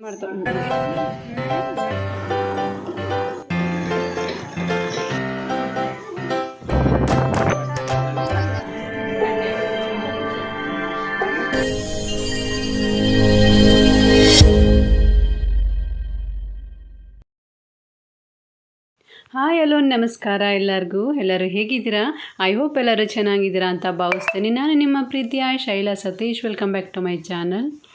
Hi hello ನಮಸ್ಕಾರ ಎಲ್ಲರಿಗೂ. ಎಲ್ಲರೂ ಹೇಗಿದ್ದೀರಾ? ಐ ಹೋಪ್ ಎಲ್ಲರೂ ಚೆನ್ನಾಗಿದ್ದೀರಾ ಅಂತ ಭಾವಿಸ್ತೀನಿ. ನಾನು ನಿಮ್ಮ ಪ್ರೀತಿಯ Shaila Satish. Welcome back to my channel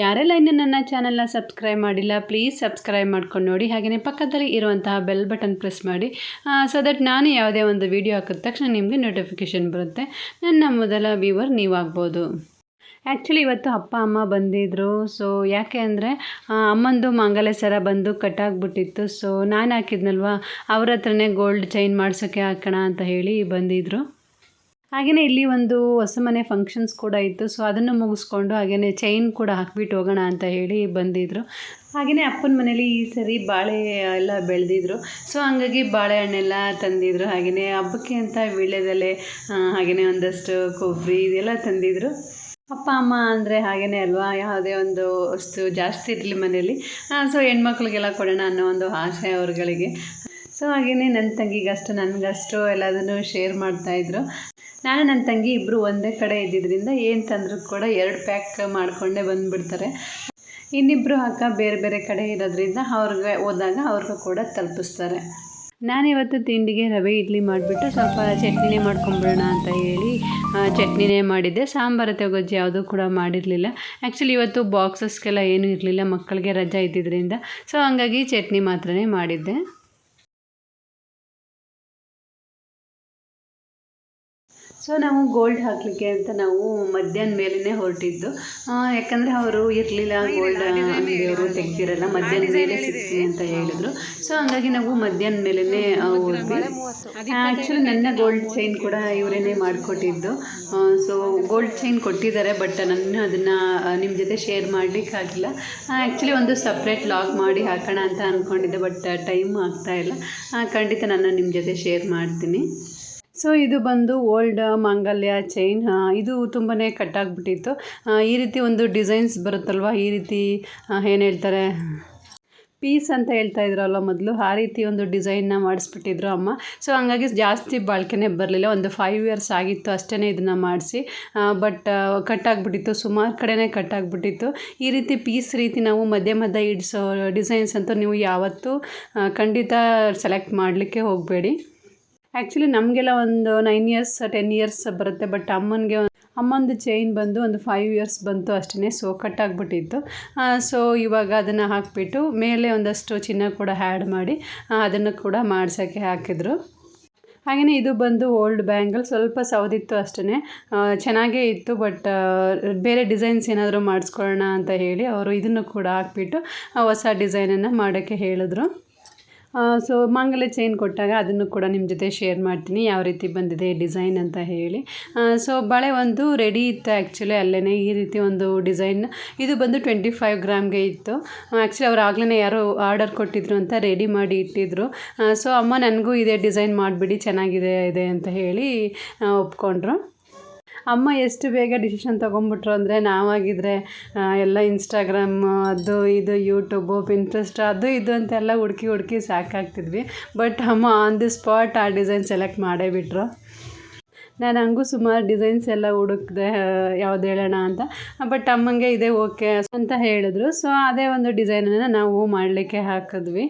ಯಾರೆಲ್ಲ ಇನ್ನು ನನ್ನ ಚಾನಲ್ನ ಸಬ್ಸ್ಕ್ರೈಬ್ ಮಾಡಿಲ್ಲ ಪ್ಲೀಸ್ ಸಬ್ಸ್ಕ್ರೈಬ್ ಮಾಡ್ಕೊಂಡು ನೋಡಿ. ಹಾಗೆಯೇ ಪಕ್ಕದಲ್ಲಿ ಇರುವಂತಹ ಬೆಲ್ ಬಟನ್ ಪ್ರೆಸ್ ಮಾಡಿ. ಸೊ ದಟ್ ನಾನು ಯಾವುದೇ ಒಂದು ವಿಡಿಯೋ ಹಾಕಿದ ತಕ್ಷಣ ನಿಮಗೆ ನೋಟಿಫಿಕೇಷನ್ ಬರುತ್ತೆ. ನನ್ನ ಮೊದಲ ವ್ಯೂವರ್ ನೀವಾಗ್ಬೋದು. ಆ್ಯಕ್ಚುಲಿ ಇವತ್ತು ಅಪ್ಪ, ಅಮ್ಮ ಬಂದಿದ್ದರು ಸೊ ಯಾಕೆ ಅಂದರೆ ಅಮ್ಮಂದು ಮಾಂಗಲ್ಯ ಸರ ಬಂದು ಕಟ್ಟಾಗ್ಬಿಟ್ಟಿತ್ತು. ಸೊ ನಾನು ಹಾಕಿದ್ನಲ್ವ? ಅವ್ರ ಹತ್ರನೇ ಗೋಲ್ಡ್ ಚೈನ್ ಮಾಡ್ಸೋಕ್ಕೆ ಹಾಕೋಣ ಅಂತ ಹೇಳಿ ಬಂದಿದ್ದರು ಹಾಗೆಯೇ ಇಲ್ಲಿ ಒಂದು ಹೊಸ ಮನೆ ಫಂಕ್ಷನ್ಸ್ ಕೂಡ ಇತ್ತು. ಸೊ ಅದನ್ನು ಮುಗಿಸ್ಕೊಂಡು ಹಾಗೆಯೇ ಚೈನ್ ಕೂಡ ಹಾಕ್ಬಿಟ್ಟು ಹೋಗೋಣ ಅಂತ ಹೇಳಿ ಬಂದಿದ್ದರು ಹಾಗೆಯೇ ಅಪ್ಪನ ಮನೇಲಿ ಈ ಸರಿ ಬಾಳೆ ಎಲ್ಲ ಬೆಳೆದಿದ್ರು. ಸೊ ಹಂಗಾಗಿ ಬಾಳೆಹಣ್ಣೆಲ್ಲ ತಂದಿದ್ರು. ಹಾಗೆಯೇ ಹಬ್ಬಕ್ಕೆ ಅಂತ ವೀಳ್ಯದೆಲೆ ಹಾಗೆಯೇ ಒಂದಷ್ಟು ಕೊಬ್ಬರಿ ಇದೆಲ್ಲ ತಂದಿದ್ರು. ಅಪ್ಪ, ಅಮ್ಮ ಅಂದರೆ ಹಾಗೇ ಅಲ್ವಾ? ಯಾವುದೇ ಒಂದು ವಸ್ತು ಜಾಸ್ತಿ ಇರಲಿ ಮನೇಲಿ. ಸೊ ಹೆಣ್ಮಕ್ಳಿಗೆಲ್ಲ ಕೊಡೋಣ ಅನ್ನೋ ಒಂದು ಆಸೆ ಅವ್ರುಗಳಿಗೆ. ಸೊ ಹಾಗೆಯೇ ನನ್ನ ತಂಗಿಗಷ್ಟು, ನನಗಷ್ಟು ಎಲ್ಲದನ್ನು ಶೇರ್ ಮಾಡ್ತಾಯಿದ್ರು ನಾನು ನನ್ನ ತಂಗಿ ಇಬ್ಬರು ಒಂದೇ ಕಡೆ ಇದ್ದಿದ್ದರಿಂದ ಏನು ತಂದರೂ ಕೂಡ ಎರಡು ಪ್ಯಾಕ್ ಮಾಡಿಕೊಂಡೇ ಬಂದುಬಿಡ್ತಾರೆ. ಇನ್ನಿಬ್ಬರು ಅಕ್ಕ ಬೇರೆ ಬೇರೆ ಕಡೆ ಇರೋದ್ರಿಂದ ಅವ್ರಿಗೆ ಹೋದಾಗ ಅವ್ರಿಗೂ ಕೂಡ ತಲುಪಿಸ್ತಾರೆ. ನಾನಿವತ್ತು ತಿಂಡಿಗೆ ರವೆ ಇಡ್ಲಿ ಮಾಡಿಬಿಟ್ಟು ಸ್ವಲ್ಪ ಚಟ್ನಿನೇ ಮಾಡ್ಕೊಂಬಿಡೋಣ ಅಂತ ಹೇಳಿ ಚಟ್ನಿನೇ ಮಾಡಿದ್ದೆ. ಸಾಂಬಾರು ತೆಗೊಜ್ಜಿ ಗೊಜ್ಜು ಯಾವುದೂ ಕೂಡ ಮಾಡಿರಲಿಲ್ಲ. ಆ್ಯಕ್ಚುಲಿ ಇವತ್ತು ಬಾಕ್ಸಸ್ಗೆಲ್ಲ ಏನೂ ಇರಲಿಲ್ಲ, ಮಕ್ಕಳಿಗೆ ರಜಾ ಇದ್ದಿದ್ದರಿಂದ ಸೊ ಹಂಗಾಗಿ ಚಟ್ನಿ ಮಾತ್ರನೇ ಮಾಡಿದ್ದೆ. ಸೊ ನಾವು ಗೋಲ್ಡ್ ಹಾಕಲಿಕ್ಕೆ ಅಂತ ನಾವು ಮಧ್ಯಾಹ್ನ ಮೇಲೇ ಹೊರಟಿದ್ದು ಯಾಕಂದರೆ ಅವರು ಇರಲಿಲ್ಲ ಗೋಲ್ಡ್ ಅಂಗಡಿಯವರು ತೆಗ್ದಿರಲ್ಲ ಮಧ್ಯಾಹ್ನ ಮೇಲೆ ಸಿಗ್ತೀನಿ ಅಂತ ಹೇಳಿದ್ರು ಸೊ ಹಂಗಾಗಿ ನಾವು ಮಧ್ಯಾಹ್ನ ಮೇಲೇ ಹೋದ್ವಿ ಆ್ಯಕ್ಚುಲಿ ನನ್ನ ಗೋಲ್ಡ್ ಚೈನ್ ಕೂಡ ಇವರೇನೆ ಮಾಡಿಕೊಟ್ಟಿದ್ದು ಸೊ ಗೋಲ್ಡ್ ಚೈನ್ ಕೊಟ್ಟಿದ್ದಾರೆ ಬಟ್ ನಾನು ಅದನ್ನು ನಿಮ್ಮ ಜೊತೆ ಶೇರ್ ಮಾಡಲಿಕ್ಕಾಗಿಲ್ಲ ಆ್ಯಕ್ಚುಲಿ ಒಂದು ಸಪ್ರೇಟ್ ಲಾಗ್ ಮಾಡಿ ಹಾಕೋಣ ಅಂತ ಅಂದ್ಕೊಂಡಿದ್ದೆ ಬಟ್ ಟೈಮ್ ಆಗ್ತಾ ಇಲ್ಲ ಖಂಡಿತ ನಾನು ನಿಮ್ಮ ಜೊತೆ ಶೇರ್ ಮಾಡ್ತೀನಿ ಸೊ ಇದು ಬಂದು ಓಲ್ಡ್, ಮಾಂಗಲ್ಯ, ಚೈನ್ ಇದು ತುಂಬಾ ಕಟ್ಟಾಗ್ಬಿಟ್ಟಿತ್ತು. ಈ ರೀತಿ ಒಂದು ಡಿಸೈನ್ಸ್ ಬರುತ್ತಲ್ವ? ಈ ರೀತಿ ಏನು ಹೇಳ್ತಾರೆ? ಪೀಸ್ ಅಂತ ಹೇಳ್ತಾ ಇದ್ರಲ್ಲ ಮೊದಲು. ಆ ರೀತಿ ಒಂದು ಡಿಸೈನ್ನ ಮಾಡಿಸ್ಬಿಟ್ಟಿದ್ರು ಅಮ್ಮ. ಸೊ ಹಂಗಾಗಿ ಜಾಸ್ತಿ ಬಾಳ್ಕೆನೇ ಬರಲಿಲ್ಲ. ಒಂದು ಫೈವ್ ಇಯರ್ಸ್ ಆಗಿತ್ತು ಅಷ್ಟೇ ಇದನ್ನು ಮಾಡಿಸಿ. ಬಟ್ ಕಟ್ಟಾಗ್ಬಿಟ್ಟಿತ್ತು. ಸುಮಾರು ಕಡೆನೇ ಕಟ್ಟಾಗ್ಬಿಟ್ಟಿತ್ತು. ಈ ರೀತಿ ಪೀಸ್ ರೀತಿ ನಾವು ಮಧ್ಯೆ ಮಧ್ಯೆ ಇಡಿಸೋ ಡಿಸೈನ್ಸ್ ಅಂತೂ ನೀವು ಯಾವತ್ತೂ ಖಂಡಿತ ಸೆಲೆಕ್ಟ್ ಮಾಡಲಿಕ್ಕೆ ಹೋಗಬೇಡಿ. ಆ್ಯಕ್ಚುಲಿ ನಮಗೆಲ್ಲ ಒಂದು ನೈನ್ ಇಯರ್ಸ್ ಟೆನ್ ಇಯರ್ಸ್ ಬರುತ್ತೆ ಬಟ್ ಅಮ್ಮನಿಗೆ ಅಮ್ಮಂದು ಚೈನ್ ಬಂದು ಒಂದು ಫೈವ್ ಇಯರ್ಸ್ ಬಂತು ಅಷ್ಟೇ ಸೊ ಕಟ್ಟಾಗ್ಬಿಟ್ಟಿತ್ತು ಸೊ ಇವಾಗ ಅದನ್ನು ಹಾಕಿಬಿಟ್ಟು ಮೇಲೆ ಒಂದಷ್ಟು ಚಿನ್ನ ಕೂಡ ಆ್ಯಡ್ ಮಾಡಿ ಅದನ್ನು ಕೂಡ ಮಾಡ್ಸೋಕ್ಕೆ ಹಾಕಿದ್ರು. ಹಾಗೆಯೇ ಇದು ಬಂದು ಓಲ್ಡ್ ಬ್ಯಾಂಗಲ್ ಸ್ವಲ್ಪ ಸೌದಿತ್ತು ಅಷ್ಟೇ ಚೆನ್ನಾಗೇ ಇತ್ತು ಬಟ್ ಬೇರೆ ಡಿಸೈನ್ಸ್ ಏನಾದರೂ ಮಾಡಿಸ್ಕೊಳ್ಳೋಣ ಅಂತ ಹೇಳಿ ಅವರು ಇದನ್ನು ಕೂಡ ಹಾಕ್ಬಿಟ್ಟು ಹೊಸ ಡಿಸೈನನ್ನು ಮಾಡೋಕ್ಕೆ ಹೇಳಿದ್ರು. ಸೊ ಮಾಂಗಲ್ಯ ಚೈನ್ ಕೊಟ್ಟಾಗ ಅದನ್ನು ಕೂಡ ನಿಮ್ಮ ಜೊತೆ ಶೇರ್ ಮಾಡ್ತೀನಿ, ಯಾವ ರೀತಿ ಬಂದಿದೆ ಡಿಸೈನ್ ಅಂತ ಹೇಳಿ. ಸೊ ಬಳೆ ಒಂದು ರೆಡಿ ಇತ್ತು ಆ್ಯಕ್ಚುಲಿ ಅಲ್ಲೇ ಈ ರೀತಿ ಒಂದು ಡಿಸೈನ್ ಇದು ಬಂದು ಟ್ವೆಂಟಿ ಫೈವ್ ಗ್ರಾಮ್ಗೆ ಇತ್ತು. ಆ್ಯಕ್ಚುಲಿ ಅವ್ರು ಆಗ್ಲೇ ಯಾರೋ ಆರ್ಡರ್ ಕೊಟ್ಟಿದ್ರು ಅಂತ ರೆಡಿ ಮಾಡಿ ಇಟ್ಟಿದ್ರು. ಸೊ ಅಮ್ಮ ನನಗೂ ಇದೇ ಡಿಸೈನ್ ಮಾಡಿಬಿಡಿ, ಚೆನ್ನಾಗಿದೆ ಇದೆ ಅಂತ ಹೇಳಿ ಒಪ್ಕೊಂಡ್ರು. ಅಮ್ಮ ಎಷ್ಟು ಬೇಗ ಡಿಸಿಷನ್ ತೊಗೊಂಬಿಟ್ರು ಅಂದರೆ ನಾವಾಗಿದ್ದರೆ ಎಲ್ಲ ಇನ್ಸ್ಟಾಗ್ರಾಮ್ ಅದು ಇದು ಯೂಟ್ಯೂಬು ಪಿಂಟ್ರೆಸ್ಟ್ ಅದು ಇದು ಅಂತೆಲ್ಲ ಹುಡುಕಿ ಹುಡುಕಿ ಸಾಕಾಗ್ತಿದ್ವಿ. ಬಟ್ ಅಮ್ಮ ಆನ್ ದಿ ಸ್ಪಾಟ್ ಆ ಡಿಸೈನ್ ಸೆಲೆಕ್ಟ್ ಮಾಡೇ ಬಿಟ್ರು. ನಾನು ಹಂಗೂ ಸುಮಾರು ಡಿಸೈನ್ಸ್ ಎಲ್ಲ ಹುಡುಕ್ದೆ ಯಾವ್ದು ಹೇಳೋಣ ಅಂತ. ಬಟ್ ಅಮ್ಮಂಗೆ ಇದೇ ಓಕೆ ಅಂತ ಹೇಳಿದ್ರು. ಸೊ ಅದೇ ಒಂದು ಡಿಸೈನನ್ನು ನಾವು ಮಾಡಲಿಕ್ಕೆ ಹಾಕಿದ್ವಿ.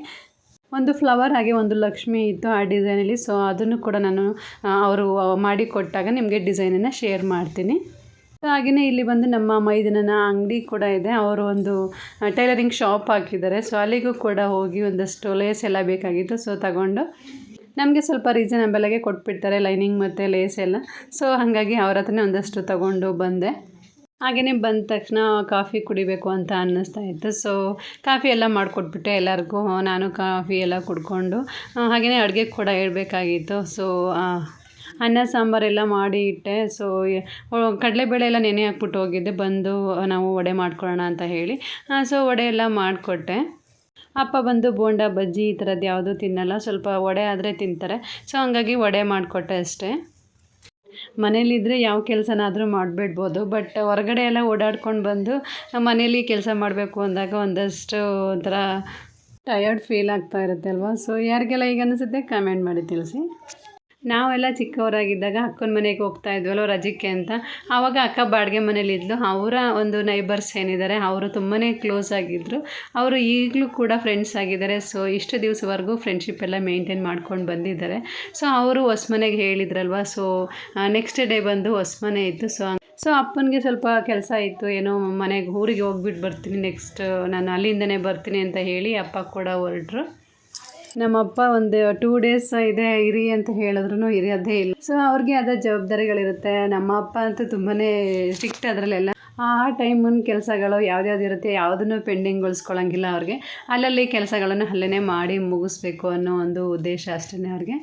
ಒಂದು ಫ್ಲವರ್ ಹಾಗೆ ಒಂದು ಲಕ್ಷ್ಮಿ ಇತ್ತು ಆ ಡಿಸೈನಲ್ಲಿ. ಸೊ ಅದನ್ನು ಕೂಡ ನಾನು ಅವರು ಮಾಡಿಕೊಟ್ಟಾಗ ನಿಮಗೆ ಡಿಸೈನನ್ನು ಶೇರ್ ಮಾಡ್ತೀನಿ. ಸೊ ಹಾಗೆಯೇ ಇಲ್ಲಿ ಬಂದು ನಮ್ಮ ಮೈದನನ ಅಂಗಡಿ ಕೂಡ ಇದೆ. ಅವರು ಒಂದು ಟೈಲರಿಂಗ್ ಶಾಪ್ ಹಾಕಿದ್ದಾರೆ. ಸೊ ಅಲ್ಲಿಗೂ ಕೂಡ ಹೋಗಿ ಒಂದಷ್ಟು ಲೇಸ್ ಎಲ್ಲ ಬೇಕಾಗಿತ್ತು. ಸೊ ತಗೊಂಡು ನಮಗೆ ಸ್ವಲ್ಪ ರೀಸನಬಲಾಗೆ ಕೊಟ್ಬಿಡ್ತಾರೆ ಲೈನಿಂಗ್ ಮತ್ತು ಲೇಸ್ ಎಲ್ಲ. ಸೊ ಹಾಗಾಗಿ ಅವ್ರ ಹತ್ರನೇ ಒಂದಷ್ಟು ತಗೊಂಡು ಬಂದೆ. ಹಾಗೆಯೇ ಬಂದ ತಕ್ಷಣ ಕಾಫಿ ಕುಡಿಬೇಕು ಅಂತ ಅನ್ನಿಸ್ತಾ ಇತ್ತು. ಸೊ ಕಾಫಿ ಎಲ್ಲ ಮಾಡಿಕೊಟ್ಬಿಟ್ಟೆ ಎಲ್ಲರಿಗೂ. ನಾನು ಕಾಫಿ ಎಲ್ಲ ಕುಡ್ಕೊಂಡು ಹಾಗೆಯೇ ಅಡುಗೆ ಕೂಡ ಹೇಳಬೇಕಾಗಿತ್ತು. ಸೊ ಅನ್ನ ಸಾಂಬಾರೆಲ್ಲ ಮಾಡಿ ಇಟ್ಟೆ. ಸೊ ಕಡಲೆಬೇಳೆ ಎಲ್ಲ ನೆನೆ ಹಾಕ್ಬಿಟ್ಟು ಹೋಗಿದ್ದೆ. ಬಂದು ನಾವು ವಡೆ ಮಾಡ್ಕೊಳ್ಳೋಣ ಅಂತ ಹೇಳಿ. ಸೊ ವಡೆ ಎಲ್ಲ ಮಾಡಿಕೊಟ್ಟೆ. ಅಪ್ಪ ಬಂದು ಬೋಂಡ, ಬಜ್ಜಿ ಈ ಥರದ್ದು ಯಾವುದೂ ತಿನ್ನಲ್ಲ. ಸ್ವಲ್ಪ ವಡೆ ಆದರೆ ತಿಂತಾರೆ. ಸೊ ಹಂಗಾಗಿ ವಡೆ ಮಾಡಿಕೊಟ್ಟೆ ಅಷ್ಟೇ. ಮನೇಲಿದ್ದರೆ ಯಾವ ಕೆಲಸನಾದರೂ ಮಾಡಿಬಿಡ್ಬೋದು. ಬಟ್ ಹೊರಗಡೆ ಎಲ್ಲ ಓಡಾಡ್ಕೊಂಡು ಬಂದು ಮನೇಲಿ ಕೆಲಸ ಮಾಡಬೇಕು ಅಂದಾಗ ಒಂದಷ್ಟು ಒಂಥರ ಟಯರ್ಡ್ ಫೀಲ್ ಆಗ್ತಾ ಇರುತ್ತೆ ಅಲ್ವಾ ಸೊ ಯಾರಿಗೆಲ್ಲ ಈಗ ಅನಿಸುತ್ತೆ ಕಮೆಂಟ್ ಮಾಡಿ ತಿಳಿಸಿ. ನಾವೆಲ್ಲ ಚಿಕ್ಕವರಾಗಿದ್ದಾಗ ಅಕ್ಕನ ಮನೆಗೆ ಹೋಗ್ತಾ ಇದ್ವಲ್ಲ ರಜಕ್ಕೆ ಅಂತ. ಆವಾಗ ಅಕ್ಕ ಬಾಡಿಗೆ ಮನೇಲಿದ್ಲು ಅವರ ಒಂದು ನೈಬರ್ಸ್ ಏನಿದ್ದಾರೆ, ಅವರು ತುಂಬಾ ಕ್ಲೋಸ್ ಆಗಿದ್ದರು ಅವರು ಈಗಲೂ ಕೂಡ ಫ್ರೆಂಡ್ಸ್ ಆಗಿದ್ದಾರೆ. ಸೊ ಇಷ್ಟು ದಿವಸವರೆಗೂ ಫ್ರೆಂಡ್ಶಿಪ್ ಎಲ್ಲ ಮೇಂಟೈನ್ ಮಾಡ್ಕೊಂಡು ಬಂದಿದ್ದಾರೆ. ಸೊ ಅವರು ಹೊಸ್ಮನೆಗೆ ಹೇಳಿದ್ರಲ್ವ? ಸೊ ನೆಕ್ಸ್ಟ್ ಡೇ ಬಂದು ಹೊಸ್ಮನೆ ಇತ್ತು. ಸೊ ಸೊ ಅಪ್ಪನಿಗೆ ಸ್ವಲ್ಪ ಕೆಲಸ ಇತ್ತು. ಏನೋ ಮನೆಗೆ, ಊರಿಗೆ ಹೋಗ್ಬಿಟ್ಟು ಬರ್ತೀನಿ ನೆಕ್ಸ್ಟ್ ನಾನು ಅಲ್ಲಿಂದನೇ ಬರ್ತೀನಿ ಅಂತ ಹೇಳಿ ಅಪ್ಪ ಕೂಡ ಹೊರಟ್ರು. ನಮ್ಮಪ್ಪ ಒಂದು ಟೂ ಡೇಸ್ ಇದೆ, ಇರಿ ಅಂತ ಹೇಳಿದ್ರು ಇರೋದೇ ಇಲ್ಲ. ಸೊ ಅವ್ರಿಗೆ ಅದ ಜವಾಬ್ದಾರಿಗಳಿರುತ್ತೆ. ನಮ್ಮ ಅಪ್ಪ ಅಂತೂ ತುಂಬಾ ಸ್ಟ್ರಿಕ್ಟ್ ಅದರಲ್ಲೆಲ್ಲ. ಆ ಟೈಮನ್ನ ಕೆಲಸಗಳು ಯಾವ್ದ್ಯಾವ್ದು ಇರುತ್ತೆ, ಯಾವುದನ್ನು ಪೆಂಡಿಂಗ್ಗೊಳಿಸ್ಕೊಳ್ಳೋಂಗಿಲ್ಲ ಅವ್ರಿಗೆ. ಅಲ್ಲಲ್ಲಿ ಕೆಲಸಗಳನ್ನು ಅಲ್ಲೇ ಮಾಡಿ ಮುಗಿಸ್ಬೇಕು ಅನ್ನೋ ಒಂದು ಉದ್ದೇಶ ಅಷ್ಟೇ ಅವ್ರಿಗೆ.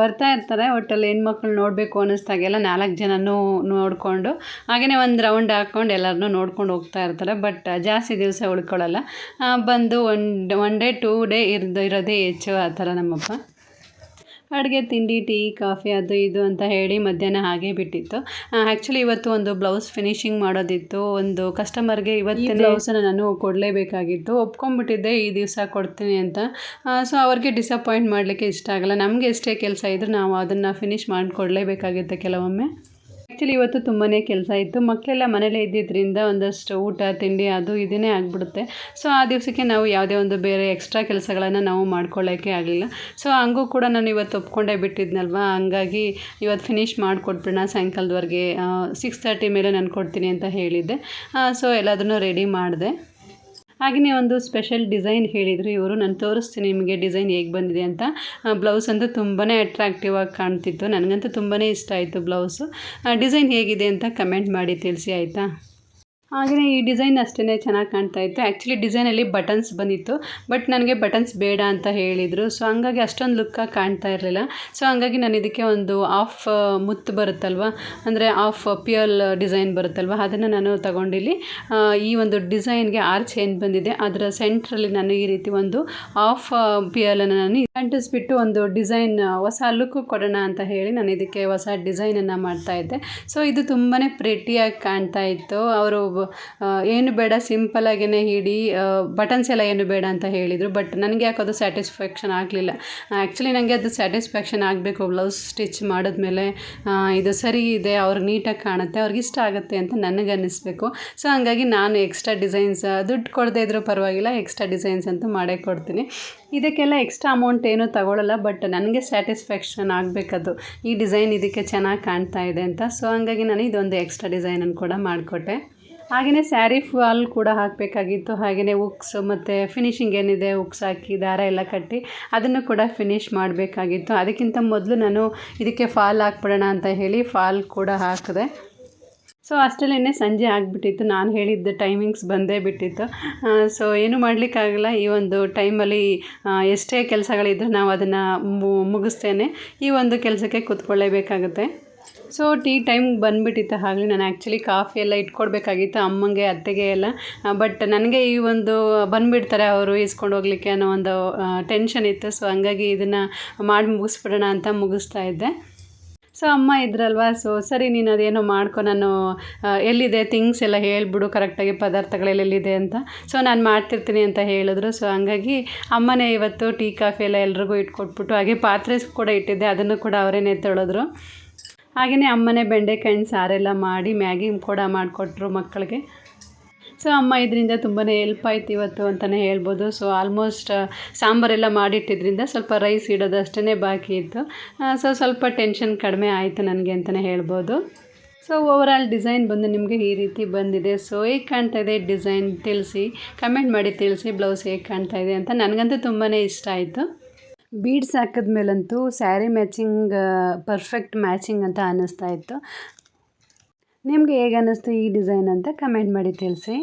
ಬರ್ತಾ ಇರ್ತಾರೆ ಒಟ್ಟಲ್ಲಿ ಹೆಣ್ಮಕ್ಳು ನೋಡಬೇಕು ಅನ್ನಿಸ್ದಾಗೆಲ್ಲ ನಾಲ್ಕು ಜನನೂ ನೋಡಿಕೊಂಡು ಹಾಗೆಯೇ ಒಂದು ರೌಂಡ್ ಹಾಕ್ಕೊಂಡು ಎಲ್ಲರನ್ನೂ ನೋಡ್ಕೊಂಡು ಹೋಗ್ತಾ ಇರ್ತಾರೆ. ಬಟ್ ಜಾಸ್ತಿ ದಿವಸ ಉಳ್ಕೊಳ್ಳಲ್ಲ ಬಂದು one one day two day ಇರ್ದು, ಇರೋದೇ ಹೆಚ್ಚು ಆ ಥರ ನಮ್ಮಪ್ಪ. ಅಡುಗೆ ತಿಂಡಿ ಟೀ ಕಾಫಿ ಅದು ಇದು ಅಂತ ಹೇಳಿ ಮಧ್ಯಾಹ್ನ ಹಾಗೆ ಬಿಟ್ಟಿತ್ತು. ಆ್ಯಕ್ಚುಲಿ ಇವತ್ತು ಒಂದು ಬ್ಲೌಸ್ ಫಿನಿಶಿಂಗ್ ಮಾಡೋದಿತ್ತು. ಒಂದು ಕಸ್ಟಮರ್ಗೆ ಇವತ್ತಿನ ಬ್ಲೌಸನ್ನು ನಾನು ಕೊಡಲೇಬೇಕಾಗಿತ್ತು. ಒಪ್ಕೊಂಡ್ಬಿಟ್ಟಿದ್ದೆ ಈ ದಿವಸ ಕೊಡ್ತೀನಿ ಅಂತ. ಸೊ ಅವ್ರಿಗೆ ಡಿಸಪಾಯಿಂಟ್ ಮಾಡಲಿಕ್ಕೆ ಇಷ್ಟ ಆಗಲ್ಲ. ನಮಗೆ ಎಷ್ಟೇ ಕೆಲಸ ಇದ್ದರೂ ನಾವು ಅದನ್ನು ಫಿನಿಶ್ ಮಾಡಿ ಕೊಡಲೇಬೇಕಾಗುತ್ತೆ ಕೆಲವೊಮ್ಮೆ. ಆ್ಯಕ್ಚುಲಿ ಇವತ್ತು ತುಂಬಾ ಕೆಲಸ ಇತ್ತು. ಮಕ್ಕಳೆಲ್ಲ ಮನೇಲೇ ಇದ್ದಿದ್ದರಿಂದ ಒಂದಷ್ಟು ಊಟ, ತಿಂಡಿ ಅದು ಇದನ್ನೇ ಆಗಿಬಿಡುತ್ತೆ. ಸೊ ಆ ದಿವಸಕ್ಕೆ ನಾವು ಯಾವುದೇ ಒಂದು ಬೇರೆ ಎಕ್ಸ್ಟ್ರಾ ಕೆಲಸಗಳನ್ನು ನಾವು ಮಾಡ್ಕೊಳ್ಳೋಕ್ಕೆ ಆಗಲಿಲ್ಲ. ಸೊ ಹಂಗೂ ಕೂಡ ನಾನು ಇವತ್ತು ಒಪ್ಕೊಂಡೇ ಬಿಟ್ಟಿದ್ನಲ್ವ? ಹಂಗಾಗಿ ಇವತ್ತು ಫಿನಿಶ್ ಮಾಡಿಕೊಟ್ಬಿಡೋಣ. ಸಾಯಂಕಾಲದವರೆಗೆ ಸಿಕ್ಸ್ ತರ್ಟಿ ಮೇಲೆ ನಾನು ಕೊಡ್ತೀನಿ ಅಂತ ಹೇಳಿದ್ದೆ. ಸೊ ಎಲ್ಲದನ್ನೂ ರೆಡಿ ಮಾಡಿದೆ. ಹಾಗೆಯೇ ಒಂದು ಸ್ಪೆಷಲ್ ಡಿಸೈನ್ ಹೇಳಿದರು. ಇವರು, ನಾನು ತೋರಿಸ್ತೀನಿ ನಿಮಗೆ ಡಿಸೈನ್ ಹೇಗೆ ಬಂದಿದೆ ಅಂತ. ಬ್ಲೌಸ್ ಅಂತೂ ತುಂಬಾ ಅಟ್ರಾಕ್ಟಿವ್ ಆಗಿ ಕಾಣ್ತಿತ್ತು. ನನಗಂತೂ ತುಂಬಾ ಇಷ್ಟ ಆಯಿತು ಬ್ಲೌಸು ಡಿಸೈನ್ ಹೇಗಿದೆ ಅಂತ ಕಮೆಂಟ್ ಮಾಡಿ ತಿಳಿಸಿ, ಆಯಿತಾ? ಹಾಗೆಯೇ ಈ ಡಿಸೈನ್ ಅಷ್ಟೇ ಚೆನ್ನಾಗಿ ಕಾಣ್ತಾ ಇತ್ತು. ಆ್ಯಕ್ಚುಲಿ ಡಿಸೈನಲ್ಲಿ ಬಟನ್ಸ್ ಬಂದಿತ್ತು. ಬಟ್ ನನಗೆ ಬಟನ್ಸ್ ಬೇಡ ಅಂತ ಹೇಳಿದರು. ಸೊ ಹಂಗಾಗಿ ಅಷ್ಟೊಂದು ಲುಕ್ಕಾಗಿ ಕಾಣ್ತಾ ಇರಲಿಲ್ಲ. ಸೊ ಹಂಗಾಗಿ ನಾನು ಇದಕ್ಕೆ ಒಂದು ಆಫ್ ಮುತ್ತು ಬರುತ್ತಲ್ವ? ಅಂದರೆ ಆಫ್ ಪಿಯಲ್ ಡಿಸೈನ್ ಬರುತ್ತಲ್ವ? ಅದನ್ನು ನಾನು ತಗೊಂಡಿಲ್ಲಿ. ಈ ಒಂದು ಡಿಸೈನ್ಗೆ ಆರ್ಚ್ ಏನು ಬಂದಿದೆ, ಅದರ ಸೆಂಟ್ರಲ್ಲಿ ನಾನು ಈ ರೀತಿ ಒಂದು ಆಫ್ ಪಿಯಲನ್ನು ನಾನು ಅಂಟಿಸ್ಬಿಟ್ಟು ಒಂದು ಡಿಸೈನ್ ಹೊಸ ಲುಕ್ ಕೊಡೋಣ ಅಂತ ಹೇಳಿ ನಾನು ಇದಕ್ಕೆ ಹೊಸ ಡಿಸೈನನ್ನು ಮಾಡ್ತಾ ಇದ್ದೆ. ಸೊ ಇದು ತುಂಬಾ ಪ್ರೆಟಿಯಾಗಿ ಕಾಣ್ತಾ ಇತ್ತು. ಅವರು ಏನು ಬೇಡ ಸಿಂಪಲಾಗೇ ಹಿಡಿ ಬಟನ್ಸ್ ಎಲ್ಲ ಏನು ಬೇಡ ಅಂತ ಹೇಳಿದರು. ಬಟ್ ನನಗೆ ಯಾಕೆ ಅದು ಸ್ಯಾಟಿಸ್ಫ್ಯಾಕ್ಷನ್ ಆಗಲಿಲ್ಲ. ಆ್ಯಕ್ಚುಲಿ ನನಗೆ ಅದು ಸ್ಯಾಟಿಸ್ಫ್ಯಾಕ್ಷನ್ ಆಗಬೇಕು. ಬ್ಲೌಸ್ ಸ್ಟಿಚ್ ಮಾಡಿದ್ಮೇಲೆ ಇದು ಸರಿ ಇದೆ ಅವ್ರಿಗೆ ನೀಟಾಗಿ ಕಾಣುತ್ತೆ, ಅವ್ರಿಗೆ ಇಷ್ಟ ಆಗುತ್ತೆ ಅಂತ ನನಗೆ ಅನ್ನಿಸ್ಬೇಕು. ಸೊ ಹಂಗಾಗಿ ನಾನು ಎಕ್ಸ್ಟ್ರಾ ಡಿಸೈನ್ಸ್ ದುಡ್ಡು ಕೊಡದೇ ಇದ್ರೂ ಪರವಾಗಿಲ್ಲ ಎಕ್ಸ್ಟ್ರಾ ಡಿಸೈನ್ಸ್ ಅಂತೂ ಮಾಡೇ ಕೊಡ್ತೀನಿ. ಇದಕ್ಕೆಲ್ಲ ಎಕ್ಸ್ಟ್ರಾ ಅಮೌಂಟ್ ಏನೂ ತಗೊಳ್ಳಲ್ಲ ಬಟ್ ನನಗೆ ಸ್ಯಾಟಿಸ್ಫ್ಯಾಕ್ಷನ್ ಆಗಬೇಕದು. ಈ ಡಿಸೈನ್ ಇದಕ್ಕೆ ಚೆನ್ನಾಗಿ ಕಾಣ್ತಾ ಇದೆ ಅಂತ. ಸೊ ಹಂಗಾಗಿ ನಾನು ಇದೊಂದು ಎಕ್ಸ್ಟ್ರಾ ಡಿಸೈನನ್ನು ಕೂಡ ಮಾಡಿಕೊಟ್ಟೆ. ಹಾಗೆಯೇ ಸ್ಯಾರಿ ಫಾಲ್ ಕೂಡ ಹಾಕಬೇಕಾಗಿತ್ತು. ಹಾಗೆಯೇ ಉಕ್ಸ್ ಮತ್ತು ಫಿನಿಶಿಂಗ್ ಏನಿದೆ ಉಕ್ಸ್ ಹಾಕಿ, ದಾರ ಎಲ್ಲ ಕಟ್ಟಿ ಅದನ್ನು ಕೂಡ ಫಿನಿಶ್ ಮಾಡಬೇಕಾಗಿತ್ತು. ಅದಕ್ಕಿಂತ ಮೊದಲು ನಾನು ಇದಕ್ಕೆ ಫಾಲ್ ಹಾಕ್ಬಿಡೋಣ ಅಂತ ಹೇಳಿ ಫಾಲ್ ಕೂಡ ಹಾಕಿದೆ. ಸೊ ಅಷ್ಟರಲ್ಲೇ ಸಂಜೆ ಆಗಿಬಿಟ್ಟಿತ್ತು. ನಾನು ಹೇಳಿದ್ದ ಟೈಮಿಂಗ್ಸ್ ಬಂದೇ ಬಿಟ್ಟಿತ್ತು. ಸೊ ಏನು ಮಾಡಲಿಕ್ಕಾಗಲ್ಲ. ಈ ಒಂದು ಟೈಮಲ್ಲಿ ಎಷ್ಟೇ ಕೆಲಸಗಳಿದ್ರೂ ನಾವು ಅದನ್ನು ಮುಗಿಸ್ತೇನೆ. ಈ ಒಂದು ಕೆಲಸಕ್ಕೆ ಕೂತ್ಕೊಳ್ಳೇಬೇಕಾಗುತ್ತೆ. ಸೊ ಟೀ ಟೈಮ್ ಬಂದುಬಿಟ್ಟಿತ್ತು. ಹಾಗೆ ನಾನು ಆ್ಯಕ್ಚುಲಿ ಕಾಫಿ ಎಲ್ಲ ಇಟ್ಕೊಡ್ಬೇಕಾಗಿತ್ತು. ಅಮ್ಮಂಗೆ, ಅತ್ತೆಗೆ ಎಲ್ಲ. ಬಟ್ ನನಗೆ ಈ ಒಂದು ಬಂದುಬಿಡ್ತಾರೆ ಅವರು ಇಸ್ಕೊಂಡು ಹೋಗ್ಲಿಕ್ಕೆ ಅನ್ನೋ ಒಂದು ಟೆನ್ಷನ್ ಇತ್ತು. ಸೊ ಹಂಗಾಗಿ ಇದನ್ನು ಮಾಡಿ ಮುಗಿಸ್ಬಿಡೋಣ ಅಂತ ಮುಗಿಸ್ತಾ ಇದ್ದೆ. ಸೊ ಅಮ್ಮ ಇದ್ರಲ್ವಾ? ಸೊ ಸರಿ, ನೀನು ಅದೇನೋ ಮಾಡ್ಕೊ, ನಾನು ಎಲ್ಲಿದೆ? ಥಿಂಗ್ಸ್ ಎಲ್ಲ ಹೇಳಿಬಿಡು ಕರೆಕ್ಟಾಗಿ ಪದಾರ್ಥಗಳೆಲ್ಲ ಎಲ್ಲಿದೆ ಅಂತ. ಸೊ ನಾನು ಮಾಡ್ತಿರ್ತೀನಿ ಅಂತ ಹೇಳಿದ್ರು. ಸೊ ಹಂಗಾಗಿ ಅಮ್ಮನೇ ಇವತ್ತು ಟೀ, ಕಾಫಿ ಎಲ್ಲ ಎಲ್ರಿಗೂ ಇಟ್ಕೊಟ್ಬಿಟ್ಟು, ಹಾಗೆ ಪಾತ್ರೆ ಕೂಡ ಇಟ್ಟಿದ್ದೆ. ಅದನ್ನು ಕೂಡ ಅವರೇನೆ ತೊಳೆದ್ರು ಹಾಗೆಯೇ ಅಮ್ಮನೇ ಬೆಂಡೆಕಾಯಿ ಸಾರೆಲ್ಲ ಮಾಡಿ ಮ್ಯಾಗಿ ಕೂಡ ಮಾಡಿಕೊಟ್ರು ಮಕ್ಕಳಿಗೆ. ಸೊ ಅಮ್ಮ ಇದರಿಂದ ತುಂಬಾ ಹೆಲ್ಪ್ ಆಯ್ತು ಇವತ್ತು ಅಂತಲೇ ಹೇಳ್ಬೋದು. ಸೊ ಆಲ್ಮೋಸ್ಟ್ ಸಾಂಬಾರೆಲ್ಲ ಮಾಡಿಟ್ಟಿದ್ರಿಂದ ಸ್ವಲ್ಪ ರೈಸ್ ಇಡೋದಷ್ಟೇ ಬಾಕಿ ಇತ್ತು. ಸೊ ಸ್ವಲ್ಪ ಟೆನ್ಷನ್ ಕಡಿಮೆ ಆಯಿತು ನನಗೆ ಅಂತಲೇ ಹೇಳ್ಬೋದು. ಸೊ ಓವರಾಲ್ ಡಿಸೈನ್ ಬಂದು ನಿಮಗೆ ಈ ರೀತಿ ಬಂದಿದೆ. ಸೊ ಹೇಗೆ ಕಾಣ್ತಾ ಇದೆ ಡಿಸೈನ್ ತಿಳಿಸಿ ಕಮೆಂಟ್ ಮಾಡಿ ತಿಳಿಸಿ ಬ್ಲೌಸ್ ಹೇಗೆ ಕಾಣ್ತಾ ಇದೆ ಅಂತ ನನಗಂತೂ ತುಂಬಾ ಇಷ್ಟ ಆಯಿತು. ಬೀಡ್ಸ್ ಹಾಕಿದ್ಮೇಲಂತೂ ಸ್ಯಾರಿ ಮ್ಯಾಚಿಂಗ್ ಪರ್ಫೆಕ್ಟ್ ಮ್ಯಾಚಿಂಗ್ ಅಂತ ಅನ್ನಿಸ್ತಾ ಇತ್ತು. ನಿಮಗೆ ಹೇಗೆ ಅನ್ನಿಸ್ತು ಈ ಡಿಸೈನ್ ಅಂತ ಕಮೆಂಟ್ ಮಾಡಿ ತಿಳಿಸಿ.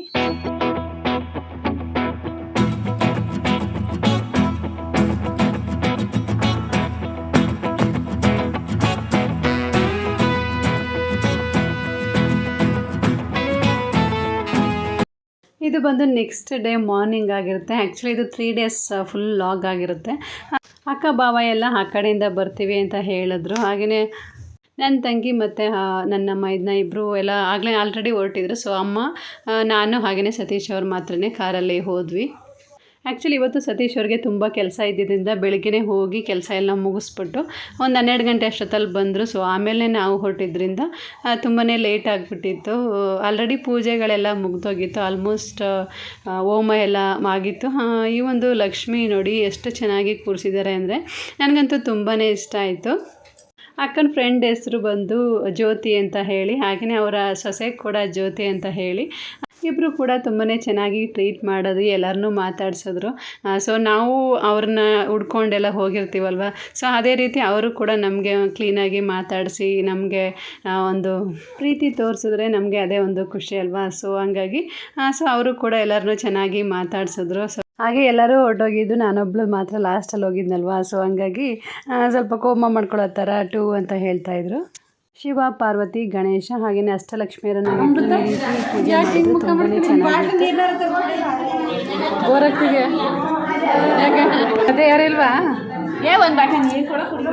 ಇದು ಬಂದು ನೆಕ್ಸ್ಟ್ ಡೇ ಮಾರ್ನಿಂಗ್ ಆಗಿರುತ್ತೆ. ಆ್ಯಕ್ಚುಲಿ ಇದು ತ್ರೀ ಡೇಸ್ ಫುಲ್ ಲಾಗ್ ಆಗಿರುತ್ತೆ. ಅಕ್ಕ, ಬಾವ ಎಲ್ಲ ಆ ಕಡೆಯಿಂದ ಬರ್ತೀವಿ ಅಂತ ಹೇಳಿದ್ರು. ಹಾಗೆಯೇ ನನ್ನ ತಂಗಿ ಮತ್ತು ನನ್ನ ಇದನ್ನ ಇಬ್ಬರು ಎಲ್ಲ ಆಗಲೇ ಆಲ್ರೆಡಿ ಹೊರಟಿದ್ರು. ಸೊ ಅಮ್ಮ ನಾನು ಹಾಗೆಯೇ ಸತೀಶ್ ಅವ್ರು ಮಾತ್ರನೇ ಕಾರಲ್ಲಿ ಹೋದ್ವಿ. ಆ್ಯಕ್ಚುಲಿ ಇವತ್ತು ಸತೀಶ್ ಅವ್ರಿಗೆ ತುಂಬ ಕೆಲಸ ಇದ್ದಿದ್ದರಿಂದ ಬೆಳಗ್ಗೆನೇ ಹೋಗಿ ಕೆಲಸ ಎಲ್ಲ ಮುಗಿಸ್ಬಿಟ್ಟು ಒಂದು ಹನ್ನೆರಡು ಗಂಟೆ ಅಷ್ಟೊತ್ತಲ್ಲಿ ಬಂದರು. ಸೊ ಆಮೇಲೆ ನಾವು ಹೊರಟಿದ್ರಿಂದ ತುಂಬಾ ಲೇಟ್ ಆಗಿಬಿಟ್ಟಿತ್ತು. ಆಲ್ರೆಡಿ ಪೂಜೆಗಳೆಲ್ಲ ಮುಗ್ದೋಗಿತ್ತು. ಆಲ್ಮೋಸ್ಟ್ ಹೋಮ ಎಲ್ಲ ಆಗಿತ್ತು. ಈ ಒಂದು ಲಕ್ಷ್ಮಿ ನೋಡಿ ಎಷ್ಟು ಚೆನ್ನಾಗಿ ಕೂರಿಸಿದ್ದಾರೆ ಅಂದರೆ, ನನಗಂತೂ ತುಂಬಾ ಇಷ್ಟ ಆಯಿತು. ಅಕ್ಕನ ಫ್ರೆಂಡ್ ಹೆಸರು ಬಂದು ಜ್ಯೋತಿ ಅಂತ ಹೇಳಿ ಹಾಗೆಯೇ ಅವರ ಸೊಸೆ ಕೂಡ ಜ್ಯೋತಿ ಅಂತ ಹೇಳಿ. ಇಬ್ಬರು ಕೂಡ ತುಂಬಾ ಚೆನ್ನಾಗಿ ಟ್ರೀಟ್ ಮಾಡೋದು ಎಲ್ಲರನ್ನೂ ಮಾತಾಡ್ಸಿದ್ರು. ಸೊ ನಾವು ಅವ್ರನ್ನ ಉಡ್ಕೊಂಡೆಲ್ಲ ಹೋಗಿರ್ತೀವಲ್ವ? ಸೊ ಅದೇ ರೀತಿ ಅವರು ಕೂಡ ನಮಗೆ ಕ್ಲೀನಾಗಿ ಮಾತಾಡಿಸಿ, ನಮಗೆ ಒಂದು ಪ್ರೀತಿ ತೋರಿಸಿದ್ರೆ ನಮಗೆ ಅದೇ ಒಂದು ಖುಷಿ ಅಲ್ವಾ? ಸೊ ಹಂಗಾಗಿ ಸೊ ಅವರು ಕೂಡ ಎಲ್ಲರನ್ನೂ ಚೆನ್ನಾಗಿ ಮಾತಾಡ್ಸಿದ್ರು. ಸೊ ಹಾಗೆ ಎಲ್ಲರೂ ಹೊರಟೋಗಿದ್ದು ನಾನೊಬ್ಳು ಮಾತ್ರ ಲಾಸ್ಟಲ್ಲಿ ಹೋಗಿದ್ನಲ್ವಾ? ಸೊ ಹಂಗಾಗಿ ಸ್ವಲ್ಪ ಕೋಮ ಮಾಡ್ಕೊಳ್ಳೋ ಥರ ಟೂ ಅಂತ ಹೇಳ್ತಾ ಇದ್ರು. ಶಿವ ಪಾರ್ವತಿ ಗಣೇಶ ಹಾಗೆಯೇ ಅಷ್ಟಲಕ್ಷ್ಮಿಯರನ್ನು ತುಂಬಾನೇ ಗೋರಕ್ತಿಗೆ ಅದೇ ಯಾರಿಲ್ವಾ? ಏ ಒಂದು ಬಾಟಲ್ ನೀರು ಕೂಡ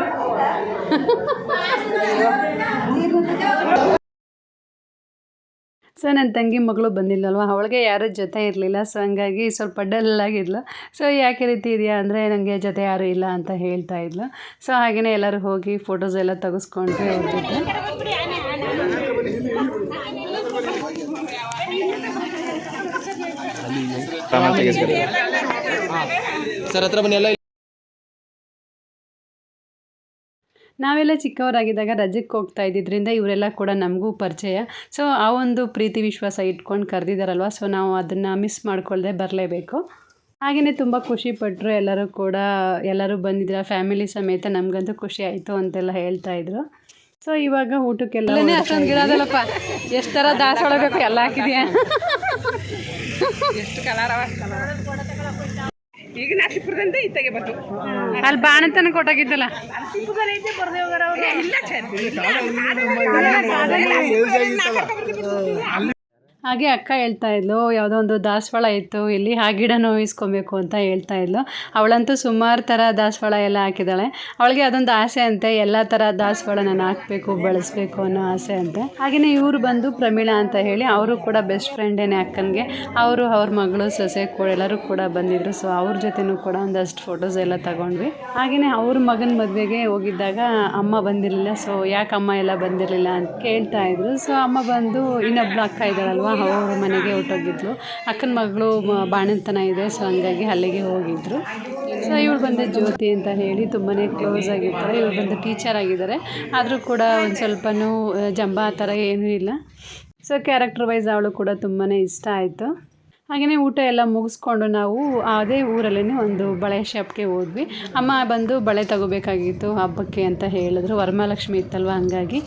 ಸೊ ನನ್ನ ತಂಗಿ ಮಗಳು ಬಂದಿಲ್ಲಲ್ವ? ಅವಳಿಗೆ ಯಾರೂ ಜೊತೆ ಇರಲಿಲ್ಲ ಸೊ ಹಂಗಾಗಿ ಸ್ವಲ್ಪ ಡಲ್ ಆಗಿದ್ಲು ಸೊ ಯಾಕೆ ರೀತಿ ಇದೆಯಾ ಅಂದರೆ ನನಗೆ ಜೊತೆ ಯಾರೂ ಇಲ್ಲ ಅಂತ ಹೇಳ್ತಾ ಇದ್ಲು. ಸೊ ಹಾಗೆಯೇ ಎಲ್ಲರೂ ಹೋಗಿ ಫೋಟೋಸ್ ಎಲ್ಲ ತೆಗೆಸ್ಕೊಂಡು ಅವ್ರ ಜೊತೆ ಸರ್ ಹತ್ರ ಬನ್ನಿ ಎಲ್ಲ ನಾವೆಲ್ಲ ಚಿಕ್ಕವರಾಗಿದ್ದಾಗ ರಜಕ್ಕೆ ಹೋಗ್ತಾ ಇದ್ದಿದ್ದರಿಂದ ಇವರೆಲ್ಲ ಕೂಡ ನಮಗೂ ಪರಿಚಯ. ಸೊ ಆ ಒಂದು ಪ್ರೀತಿ ವಿಶ್ವಾಸ ಇಟ್ಕೊಂಡು ಕರೆದಿದ್ದಾರಲ್ವ ಸೊ ನಾವು ಅದನ್ನು ಮಿಸ್ ಮಾಡ್ಕೊಳ್ಳದೆ ಬರಲೇಬೇಕು. ಹಾಗೆಯೇ ತುಂಬ ಖುಷಿಪಟ್ಟರು ಎಲ್ಲರೂ ಕೂಡ. ಎಲ್ಲರೂ ಬಂದಿದ್ರ ಫ್ಯಾಮಿಲಿ ಸಮೇತ ನಮಗಂತೂ ಖುಷಿ ಆಯಿತು ಅಂತೆಲ್ಲ ಹೇಳ್ತಾ ಇದ್ರು. ಸೊ ಇವಾಗ ಊಟಕ್ಕೆಲ್ಲ ಅಷ್ಟೊಂದು ಗಿಡ ಅದಲ್ಲಪ್ಪ ಎಷ್ಟು ಥರ ದಾಸವಾಳ ಬೇಕು ಎಲ್ಲ ಹಾಕಿದ್ಯಾ? ಎಷ್ಟು ಕಲರ್ ಅವ? ಈಗ ನಾಸಿಪುರದಿಂದ ಇತ್ತಾಗೆ ಬರ್ತು ಅಲ್ಲಿ ಬಾಣಂತನ ಕೊಟ್ಟಾಗಿದ್ದಲ್ಲ? ಇಲ್ಲ ಹಾಗೆ ಅಕ್ಕ ಹೇಳ್ತಾ ಇದ್ಲು ಯಾವುದೋ ಒಂದು ದಾಸವಾಳ ಇತ್ತು, ಇಲ್ಲಿ ಆ ಗಿಡ ಇಸ್ಕೊಬೇಕು ಅಂತ ಹೇಳ್ತಾ ಇದ್ಲು. ಅವಳಂತೂ ಸುಮಾರು ಥರ ದಾಸವಾಳ ಎಲ್ಲ ಹಾಕಿದ್ದಾಳೆ. ಅವಳಿಗೆ ಅದೊಂದು ಆಸೆ ಅಂತೆ, ಎಲ್ಲ ಥರ ದಾಸವಾಳ ನಾನು ಹಾಕಬೇಕು ಬಳಸಬೇಕು ಅನ್ನೋ ಆಸೆ ಅಂತೆ. ಹಾಗೆಯೇ ಇವರು ಬಂದು ಪ್ರಮೀಳಾ ಅಂತ ಹೇಳಿ, ಅವರು ಕೂಡ ಬೆಸ್ಟ್ ಫ್ರೆಂಡೇನೆ ಅಕ್ಕನಿಗೆ, ಅವರು ಅವ್ರ ಮಗಳು ಸೊಸೆ ಕೂಡ ಎಲ್ಲರೂ ಕೂಡ ಬಂದಿದ್ದರು ಸೊ ಅವ್ರ ಜೊತೆನೂ ಕೂಡ ಒಂದಷ್ಟು ಫೋಟೋಸ್ ಎಲ್ಲ ತಗೊಂಡ್ವಿ. ಹಾಗೆಯೇ ಅವ್ರ ಮಗನ ಮದುವೆಗೆ ಹೋಗಿದ್ದಾಗ ಅಮ್ಮ ಬಂದಿರಲಿಲ್ಲ ಸೊ ಯಾಕೆ ಅಮ್ಮ ಎಲ್ಲ ಬಂದಿರಲಿಲ್ಲ ಅಂತ ಕೇಳ್ತಾ ಇದ್ರು. ಸೊ ಅಮ್ಮ ಬಂದು ಇನ್ನೊಬ್ಳು ಅಕ್ಕ ಇದ್ದಾಳಲ್ವ ಅವ್ರ ಮನೆಗೆ ಹೊಟ್ಟೋಗಿದ್ಲು ಅಕ್ಕನ ಮಗಳು ಬಾಣಂತನ ಇದೆ ಸೊ ಹಂಗಾಗಿ ಅಲ್ಲಿಗೆ ಹೋಗಿದ್ರು. ಸೊ ಇವಳು ಬಂದು ಜ್ಯೋತಿ ಅಂತ ಹೇಳಿ ತುಂಬಾ ಕ್ಲೋಸ್ ಆಗಿರ್ತಾರೆ. ಇವಳು ಬಂದು ಟೀಚರ್ ಆಗಿದ್ದಾರೆ. ಆದರೂ ಕೂಡ ಒಂದು ಸ್ವಲ್ಪನೂ ಜಂಬ ಆ ಥರ ಏನೂ ಇಲ್ಲ. ಸೊ ಕ್ಯಾರೆಕ್ಟರ್ ವೈಸ್ ಅವಳು ಕೂಡ ತುಂಬಾ ಇಷ್ಟ ಆಯಿತು. ಹಾಗೆಯೇ ಊಟ ಎಲ್ಲ ಮುಗಿಸ್ಕೊಂಡು ನಾವು ಅದೇ ಊರಲ್ಲೇ ಒಂದು ಬಳೆ ಶಾಪ್ಗೆ ಹೋದ್ವಿ. ಅಮ್ಮ ಬಂದು ಬಳೆ ತಗೋಬೇಕಾಗಿತ್ತು ಹಬ್ಬಕ್ಕೆ ಅಂತ ಹೇಳಿದ್ರು. ವರಮಹಾಲಕ್ಷ್ಮಿ ಇತ್ತಲ್ವ ಹಂಗಾಗಿ.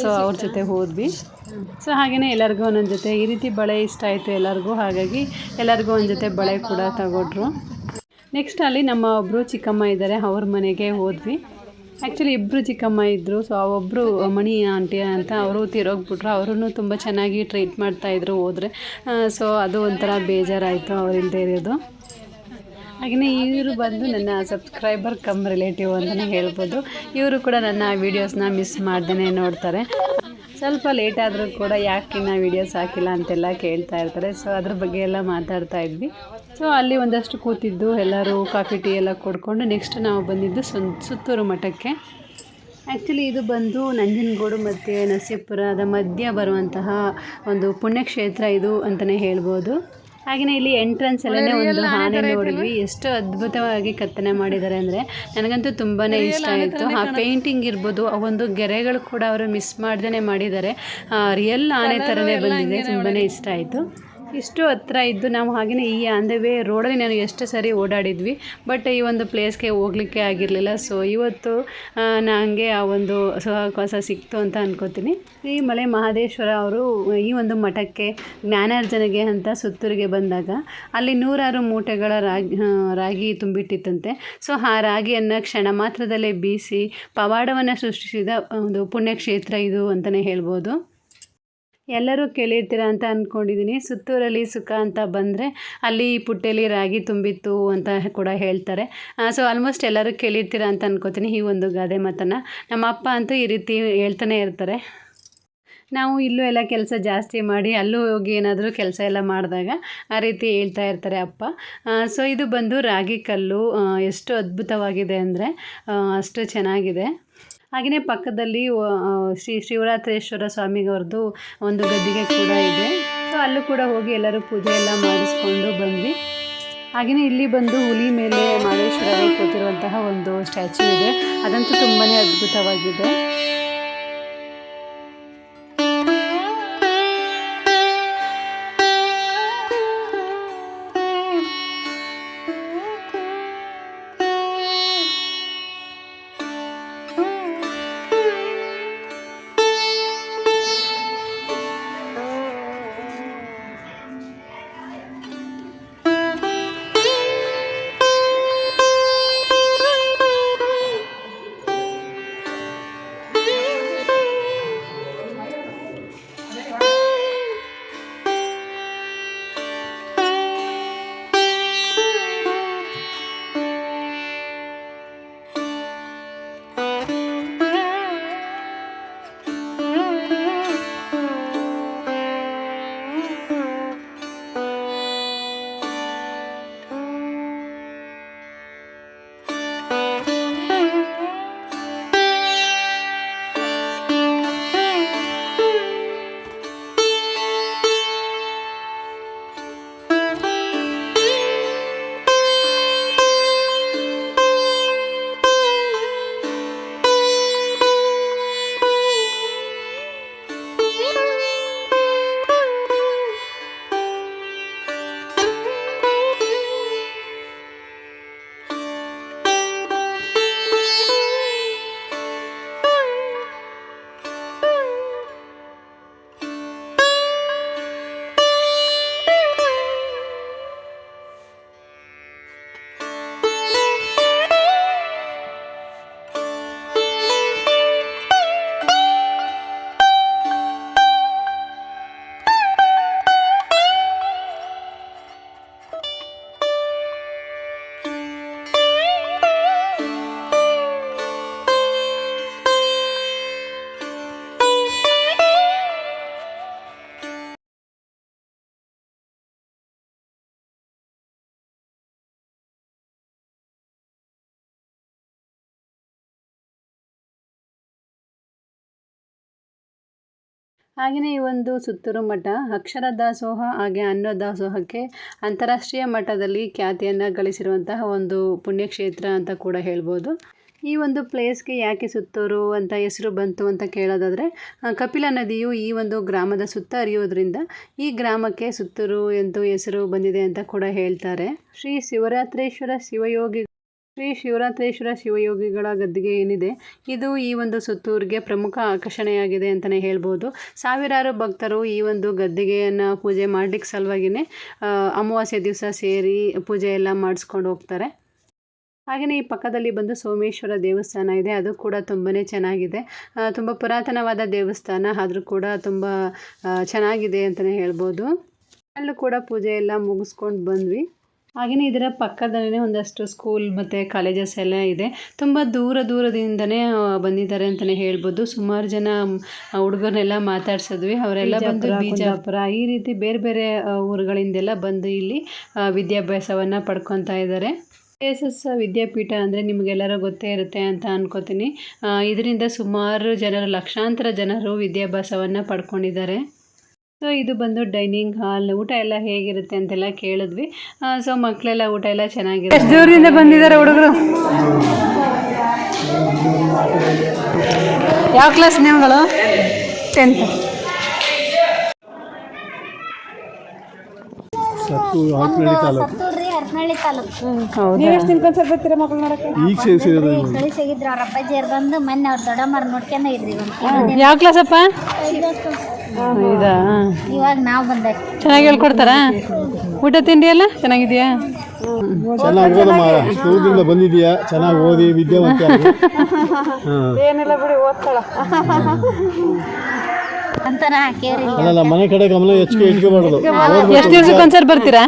ಸೊ ಅವ್ರ ಜೊತೆ ಹೋದ್ವಿ. ಸೊ ಹಾಗೆಯೇ ಎಲ್ಲರಿಗೂ ಒಂದೊಂದು ಜೊತೆ. ಈ ರೀತಿ ಬಳೆ ಇಷ್ಟ ಆಯಿತು ಎಲ್ಲರಿಗೂ. ಹಾಗಾಗಿ ಎಲ್ಲರಿಗೂ ಒಂದು ಜೊತೆ ಬಳೆ ಕೂಡ ತಗೊಟ್ರು. ನೆಕ್ಸ್ಟ್ ಅಲ್ಲಿ ನಮ್ಮ ಒಬ್ಬರು ಚಿಕ್ಕಮ್ಮ ಇದ್ದಾರೆ. ಅವ್ರ ಮನೆಗೆ ಹೋದ್ವಿ. ಆ್ಯಕ್ಚುಲಿ ಇಬ್ಬರು ಚಿಕ್ಕಮ್ಮ ಇದ್ದರು ಸೊ ಒಬ್ಬರು ಮಣಿ ಆಂಟಿ ಅಂತ ಅವರು ತೀರೋಗ್ಬಿಟ್ರು. ಅವರೂ ತುಂಬ ಚೆನ್ನಾಗಿ ಟ್ರೀಟ್ ಮಾಡ್ತಾಯಿದ್ರು ಹೋದರೆ. ಸೊ ಅದು ಒಂಥರ ಬೇಜಾರಾಯಿತು ಅವರಿಂದ ಇರೋದು. ಹಾಗೆಯೇ ಇವರು ಬಂದು ನನ್ನ ಸಬ್ಸ್ಕ್ರೈಬರ್ ಕಮ್ ರಿಲೇಟಿವ್ ಅಂತಲೇ ಹೇಳ್ಬೋದು. ಇವರು ಕೂಡ ನನ್ನ ವೀಡಿಯೋಸ್ನ ಮಿಸ್ ಮಾಡ್ದೇ ನೋಡ್ತಾರೆ. ಸ್ವಲ್ಪ ಲೇಟ್ ಆದರೂ ಕೂಡ ಯಾಕೆ ಇನ್ನು ವೀಡಿಯೋಸ್ ಹಾಕಿಲ್ಲ ಅಂತೆಲ್ಲ ಕೇಳ್ತಾ ಇರ್ತಾರೆ. ಸೊ ಅದ್ರ ಬಗ್ಗೆ ಎಲ್ಲ ಮಾತಾಡ್ತಾ ಇದ್ವಿ. ಸೊ ಅಲ್ಲಿ ಒಂದಷ್ಟು ಕೂತಿದ್ದು, ಎಲ್ಲರೂ ಕಾಫಿ ಟೀ ಎಲ್ಲ ಕೊಡ್ಕೊಂಡು ನೆಕ್ಸ್ಟ್ ನಾವು ಬಂದಿದ್ದು ಸುತ್ತೂರು ಮಠಕ್ಕೆ. ಆ್ಯಕ್ಚುಲಿ ಇದು ಬಂದು ನಂಜನಗೂಡು ಮತ್ತು ನರಸೀಪುರದ ಮಧ್ಯ ಬರುವಂತಹ ಒಂದು ಪುಣ್ಯಕ್ಷೇತ್ರ ಇದು ಅಂತಲೇ ಹೇಳ್ಬೋದು. ಹಾಗೆಯೇ ಇಲ್ಲಿ ಎಂಟ್ರೆನ್ಸ್ ಅಲ್ಲೇ ಒಂದು ಆನೆ ನೋಡಿದ್ವಿ. ಎಷ್ಟು ಅದ್ಭುತವಾಗಿ ಕೆತ್ತನೆ ಮಾಡಿದ್ದಾರೆ ಅಂದರೆ ನನಗಂತೂ ತುಂಬಾ ಇಷ್ಟ ಆಯಿತು. ಆ ಪೇಂಟಿಂಗ್ ಇರ್ಬೋದು ಆ ಒಂದು ಗೆರೆಗಳು ಕೂಡ ಅವರು ಮಿಸ್ ಮಾಡ್ದೇ ಮಾಡಿದ್ದಾರೆ. ರಿಯಲ್ ಆನೆ ಥರನೇ ಬಂದಿದೆ. ತುಂಬಾ ಇಷ್ಟ ಆಯಿತು. ಇಷ್ಟು ಹತ್ರ ಇದ್ದು ನಾವು ಹಾಗೆಯೇ ಈ ಆನ್ ದ ವೇ ರೋಡಲ್ಲಿ ನಾನು ಎಷ್ಟು ಸರಿ ಓಡಾಡಿದ್ವಿ, ಬಟ್ ಈ ಒಂದು ಪ್ಲೇಸ್ಗೆ ಹೋಗಲಿಕ್ಕೆ ಆಗಿರಲಿಲ್ಲ. ಸೊ ಇವತ್ತು ನನಗೆ ಆ ಒಂದು ಸಹವಾಸ ಸಿಕ್ತು ಅಂತ ಅನ್ಕೋತೀನಿ. ಈ ಮಲೆ ಮಹದೇಶ್ವರ ಅವರು ಈ ಒಂದು ಮಠಕ್ಕೆ ಜ್ಞಾನಾರ್ಜನೆಗೆ ಅಂತ ಸುತ್ತೂರಿಗೆ ಬಂದಾಗ ಅಲ್ಲಿ ನೂರಾರು ಮೂಟೆಗಳ ರಾಗಿ ರಾಗಿ ತುಂಬಿಟ್ಟಿತ್ತಂತೆ. ಸೊ ಆ ರಾಗಿಯನ್ನು ಕ್ಷಣ ಮಾತ್ರದಲ್ಲೇ ಬೀಸಿ ಪವಾಡವನ್ನು ಸೃಷ್ಟಿಸಿದ ಒಂದು ಪುಣ್ಯಕ್ಷೇತ್ರ ಇದು ಅಂತಲೇ ಹೇಳ್ಬೋದು. ಎಲ್ಲರೂ ಕೇಳಿರ್ತೀರ ಅಂತ ಅಂದ್ಕೊಂಡಿದ್ದೀನಿ ಸುತ್ತೂರಲ್ಲಿ ಸುಖ ಅಂತ ಬಂದರೆ ಅಲ್ಲಿ ಪುಟ್ಟೆಲಿ ರಾಗಿ ತುಂಬಿತ್ತು ಅಂತ ಕೂಡ ಹೇಳ್ತಾರೆ. ಸೊ ಆಲ್ಮೋಸ್ಟ್ ಎಲ್ಲರೂ ಕೇಳಿರ್ತೀರ ಅಂತ ಅನ್ಕೋತೀನಿ ಈ ಒಂದು ಗಾದೆ ಮಾತನ್ನು. ನಮ್ಮ ಅಪ್ಪ ಅಂತೂ ಈ ರೀತಿ ಹೇಳ್ತಾನೆ ಇರ್ತಾರೆ. ನಾವು ಇಲ್ಲೂ ಎಲ್ಲ ಕೆಲಸ ಜಾಸ್ತಿ ಮಾಡಿ ಅಲ್ಲೂ ಹೋಗಿ ಏನಾದರೂ ಕೆಲಸ ಎಲ್ಲ ಮಾಡಿದಾಗ ಆ ರೀತಿ ಹೇಳ್ತಾ ಇರ್ತಾರೆ ಅಪ್ಪ. ಸೊ ಇದು ಬಂದು ರಾಗಿ ಕಲ್ಲು ಎಷ್ಟು ಅದ್ಭುತವಾಗಿದೆ ಅಂದರೆ ಅಷ್ಟು ಚೆನ್ನಾಗಿದೆ. ಹಾಗೆಯೇ ಪಕ್ಕದಲ್ಲಿ ಶ್ರೀ ಶಿವರಾತ್ರೇಶ್ವರ ಸ್ವಾಮಿಗವ್ರದ್ದು ಒಂದು ಗದ್ದಿಗೆ ಕೂಡ ಇದೆ. ಸೊ ಅಲ್ಲೂ ಕೂಡ ಹೋಗಿ ಎಲ್ಲರೂ ಪೂಜೆ ಎಲ್ಲ ಮಾಡಿಸ್ಕೊಂಡು ಬಂದ್ವಿ. ಹಾಗೆಯೇ ಇಲ್ಲಿ ಬಂದು ಹುಲಿ ಮೇಲೆ ಮಾದೇಶ್ವರರು ಕೂತಿರುವಂತಹ ಒಂದು ಸ್ಟ್ಯಾಚ್ಯೂ ಇದೆ. ಅದಂತೂ ತುಂಬಾ ಅದ್ಭುತವಾಗಿದೆ. ಹಾಗೆಯೇ ಈ ಒಂದು ಸುತ್ತೂರು ಮಠ ಅಕ್ಷರ ದಾಸೋಹ ಹಾಗೆ ಅನ್ನ ದಾಸೋಹಕ್ಕೆ ಅಂತಾರಾಷ್ಟ್ರೀಯ ಮಟ್ಟದಲ್ಲಿ ಖ್ಯಾತಿಯನ್ನು ಗಳಿಸಿರುವಂತಹ ಒಂದು ಪುಣ್ಯಕ್ಷೇತ್ರ ಅಂತ ಕೂಡ ಹೇಳ್ಬೋದು. ಈ ಒಂದು ಪ್ಲೇಸ್ಗೆ ಯಾಕೆ ಸುತ್ತೂರು ಅಂತ ಹೆಸರು ಬಂತು ಅಂತ ಕೇಳೋದಾದರೆ ಕಪಿಲ ನದಿಯು ಈ ಒಂದು ಗ್ರಾಮದ ಸುತ್ತ ಹರಿಯೋದ್ರಿಂದ ಈ ಗ್ರಾಮಕ್ಕೆ ಸುತ್ತೂರು ಎಂದು ಹೆಸರು ಬಂದಿದೆ ಅಂತ ಕೂಡ ಹೇಳ್ತಾರೆ. ಶ್ರೀ ಶಿವರಾತ್ರೇಶ್ವರ ಶಿವಯೋಗಿ ಶ್ರೀ ಶಿವರಾತ್ರೇಶ್ವರ ಶಿವಯೋಗಿಗಳ ಗದ್ದಿಗೆ ಏನಿದೆ? ಇದು ಈ ಒಂದು ಸುತ್ತೂರಿಗೆ ಪ್ರಮುಖ ಆಕರ್ಷಣೆಯಾಗಿದೆ ಅಂತಲೇ ಹೇಳ್ಬೋದು. ಸಾವಿರಾರು ಭಕ್ತರು ಈ ಒಂದು ಗದ್ದಿಗೆಯನ್ನು ಪೂಜೆ ಮಾಡಲಿಕ್ಕೆ ಸಲುವಾಗಿಯೇ ಅಮಾವಾಸ್ಯೆ ದಿವಸ ಸೇರಿ ಪೂಜೆ ಎಲ್ಲ ಮಾಡಿಸ್ಕೊಂಡು ಹೋಗ್ತಾರೆ. ಹಾಗೆಯೇ ಈ ಪಕ್ಕದಲ್ಲಿ ಬಂದು ಸೋಮೇಶ್ವರ ದೇವಸ್ಥಾನ ಇದೆ, ಅದು ಕೂಡ ತುಂಬಾ ಚೆನ್ನಾಗಿದೆ. ತುಂಬ ಪುರಾತನವಾದ ದೇವಸ್ಥಾನ, ಆದರೂ ಕೂಡ ತುಂಬ ಚೆನ್ನಾಗಿದೆ ಅಂತಲೇ ಹೇಳ್ಬೋದು. ಅಲ್ಲೂ ಕೂಡ ಪೂಜೆ ಎಲ್ಲ ಮುಗಿಸ್ಕೊಂಡು ಬಂದ್ವಿ. ಹಾಗೆಯೇ ಇದರ ಪಕ್ಕದಲ್ಲೇ ಒಂದಷ್ಟು ಸ್ಕೂಲ್ ಮತ್ತು ಕಾಲೇಜಸ್ ಎಲ್ಲ ಇದೆ. ತುಂಬ ದೂರ ದೂರದಿಂದನೇ ಬಂದಿದ್ದಾರೆ ಅಂತಲೇ ಹೇಳ್ಬೋದು. ಸುಮಾರು ಜನ ಹುಡುಗರನ್ನೆಲ್ಲ ಮಾತಾಡ್ಸಿದ್ವಿ. ಅವರೆಲ್ಲ ಬಂದು ಬಿಜಾಪುರ ಈ ರೀತಿ ಬೇರೆ ಬೇರೆ ಊರುಗಳಿಂದೆಲ್ಲ ಬಂದು ಇಲ್ಲಿ ವಿದ್ಯಾಭ್ಯಾಸವನ್ನು ಪಡ್ಕೊತಾ ಇದ್ದಾರೆ. ಎಸ್ ಎಸ್ ವಿದ್ಯಾಪೀಠ ಅಂದರೆ ನಿಮಗೆಲ್ಲರೂ ಗೊತ್ತೇ ಇರುತ್ತೆ ಅಂತ ಅನ್ಕೋತೀನಿ. ಇದರಿಂದ ಸುಮಾರು ಜನರು ಲಕ್ಷಾಂತರ ಜನರು ವಿದ್ಯಾಭ್ಯಾಸವನ್ನು ಪಡ್ಕೊಂಡಿದ್ದಾರೆ. ಸೊ ಇದು ಬಂದು ಡೈನಿಂಗ್ ಹಾಲ್ ಊಟ ಎಲ್ಲ ಹೇಗಿರುತ್ತೆ ಅಂತೆಲ್ಲ ಕೇಳಿದ್ವಿ. ಸೊ ಮಕ್ಕಳೆಲ್ಲ ಊಟ ಎಲ್ಲ ಚೆನ್ನಾಗಿದೆ ಎಷ್ಟು ದೂರದಿಂದ ಬಂದಿದ್ದಾರೆ ಹುಡುಗರು? ಯಾವ ಕ್ಲಾಸ್ ನೀವುಗಳು ಟೆಂತ್ ಯಾವ ಕ್ಲಾಸ್ ಈಗ ಸೇರಿಸಿರೋದು ಯಾವ ಕ್ಲಾಸಪ್ಪ? ಇದಾ ಇವಾಗ ನಾವು ಬಂದೆ. ಚೆನ್ನಾಗಿ ಹೇಳ್ಕೊಡ್ತಾರಾ? ಊಟ ತಿಂಡಿ ಎಲ್ಲ ಚೆನ್ನಾಗಿದೆಯಾ? ಚೆನ್ನಾಗಿ ಓದಮ್ಮ ಬಂದಿದೀಯಾ ಚೆನ್ನಾಗಿ ಓದಿ ವಿದ್ಯಾವಂತ ಏನಿಲ್ಲ ಬಿಡಿ ಓದ್ತಾಳ. ಅಲ್ಲಲ್ಲ ಮನೆ ಕಡೆ ಗಮನ ಹೆಚ್ಚಿಗೆ ಇಟ್ಕೋಬಾರ್ದು. ಎಷ್ಟು ದಿವ್ಸಕ್ಕೆ ಒಂದ್ಸರಿ ಬರ್ತೀರಾ?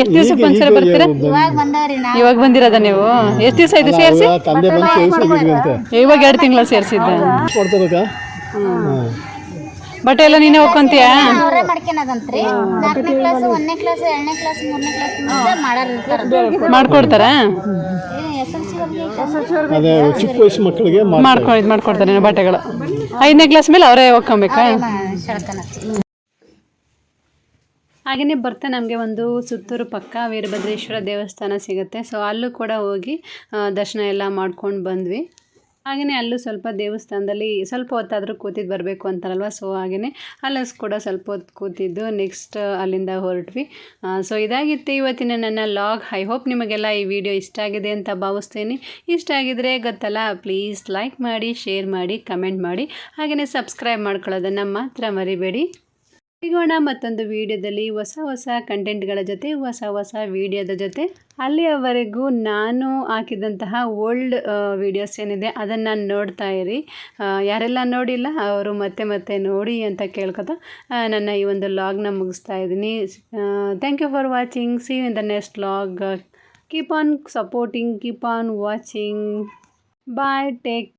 ಎಷ್ಟು ದಿವ್ಸಕ್ಕೆ ಒಂದ್ಸರಿ ಬರ್ತೀರಾ? ಇವಾಗ ಬಂದವ್ರಿ ನಾ ಇವಾಗ ಬಂದಿರೋದ ನೀವು? ಎಷ್ಟು ದಿವಸ ಇದು ಸೇರಿಸಿ? ತಂದೆ ಬಂದು ಸೇರಿಸ್ಕೊಂಡಿದ್ರಂತೆ ಇವಾಗ ಎರಡು ತಿಂಗಳ ಸೇರಿಸಿದ್ದ. ಕೊಡ್ತಾರಕ್ಕ ಹಾಂ. ಬಟ್ಟೆ ಎಲ್ಲ ನೀನೇ ಹೋಗ್ಕೊಂತೀಯಾ ಅವರೇ ಮಾಡ್ಕೊಳದಂತ್ರಿ. ನಾಲ್ಕನೇ ಕ್ಲಾಸ್ ಒಂದನೇ ಕ್ಲಾಸ್ ಎರಡನೇ ಕ್ಲಾಸ್ ಮೂರನೇ ಕ್ಲಾಸ್ ಮಾಡಾರ ಮಾಡ್ಕೊಡ್ತಾರಾ? ಅದೇ ಚಿಕ್ಕ ವಯಸ್ಸು ಮಕ್ಕಳಿಗೆ ಮಾಡ್ಕೊ ಇದು ಮಾಡ್ಕೊಡ್ತಾರೆ ಬಟ್ಟೆಗಳು. ಐದನೇ ಕ್ಲಾಸ್ ಮೇಲೆ ಅವರೇ ಹೋಗ್ಕೊಬೇಕಾ ಹಾಗೆಯೇ ಬರ್ತಾ ನಮಗೆ ಒಂದು ಸುತ್ತೂರು ಪಕ್ಕ ವೀರಭದ್ರೇಶ್ವರ ದೇವಸ್ಥಾನ ಸಿಗುತ್ತೆ. ಸೊ ಅಲ್ಲೂ ಕೂಡ ಹೋಗಿ ದರ್ಶನ ಎಲ್ಲ ಮಾಡ್ಕೊಂಡು ಬಂದ್ವಿ. ಹಾಗೆಯೇ ಅಲ್ಲೂ ಸ್ವಲ್ಪ ದೇವಸ್ಥಾನದಲ್ಲಿ ಸ್ವಲ್ಪ ಹೊತ್ತಾದರೂ ಕೂತಿದ್ದು ಬರಬೇಕು ಅಂತಾರಲ್ವ? ಸೊ ಹಾಗೆಯೇ ಅಲ್ಲಸ್ ಕೂಡ ಸ್ವಲ್ಪ ಹೊತ್ತು ಕೂತಿದ್ದು ನೆಕ್ಸ್ಟ್ ಅಲ್ಲಿಂದ ಹೊರಟ್ವಿ. ಸೊ ಇದಾಗಿತ್ತು ಇವತ್ತಿನ ನನ್ನ ಲಾಗ್. ಐ ಹೋಪ್ ನಿಮಗೆಲ್ಲ ಈ ವಿಡಿಯೋ ಇಷ್ಟ ಆಗಿದೆ ಅಂತ ಭಾವಿಸ್ತೀನಿ. ಇಷ್ಟ ಆಗಿದ್ರೆ ಗೊತ್ತಲ್ಲ ಪ್ಲೀಸ್ ಲೈಕ್ ಮಾಡಿ ಶೇರ್ ಮಾಡಿ ಕಮೆಂಟ್ ಮಾಡಿ. ಹಾಗೆಯೇ ಸಬ್ಸ್ಕ್ರೈಬ್ ಮಾಡ್ಕೊಳ್ಳೋದನ್ನು ಮಾತ್ರ ಮರಿಬೇಡಿ. ಸಿಗೋಣ ಮತ್ತೊಂದು ವಿಡಿಯೋದಲ್ಲಿ ಹೊಸ ಹೊಸ ಕಂಟೆಂಟ್ಗಳ ಜೊತೆ, ಹೊಸ ಹೊಸ ವಿಡಿಯೋದ ಜೊತೆ. ಅಲ್ಲಿಯವರೆಗೂ ನಾನು ಹಾಕಿದಂತಹ ಓಲ್ಡ್ ವಿಡಿಯೋಸ್ ಏನಿದೆ ಅದನ್ನು ನೋಡ್ತಾ ಇರಿ. ಯಾರೆಲ್ಲ ನೋಡಿಲ್ಲ ಅವರು ಮತ್ತೆ ಮತ್ತೆ ನೋಡಿ ಅಂತ ಕೇಳ್ಕೊತಾ ನನ್ನ ಈ ಒಂದು ಲಾಗ್ನ ಮುಗಿಸ್ತಾ ಇದ್ದೀನಿ. Thank you for watching see in the next log. Keep on supporting keep on watching bye take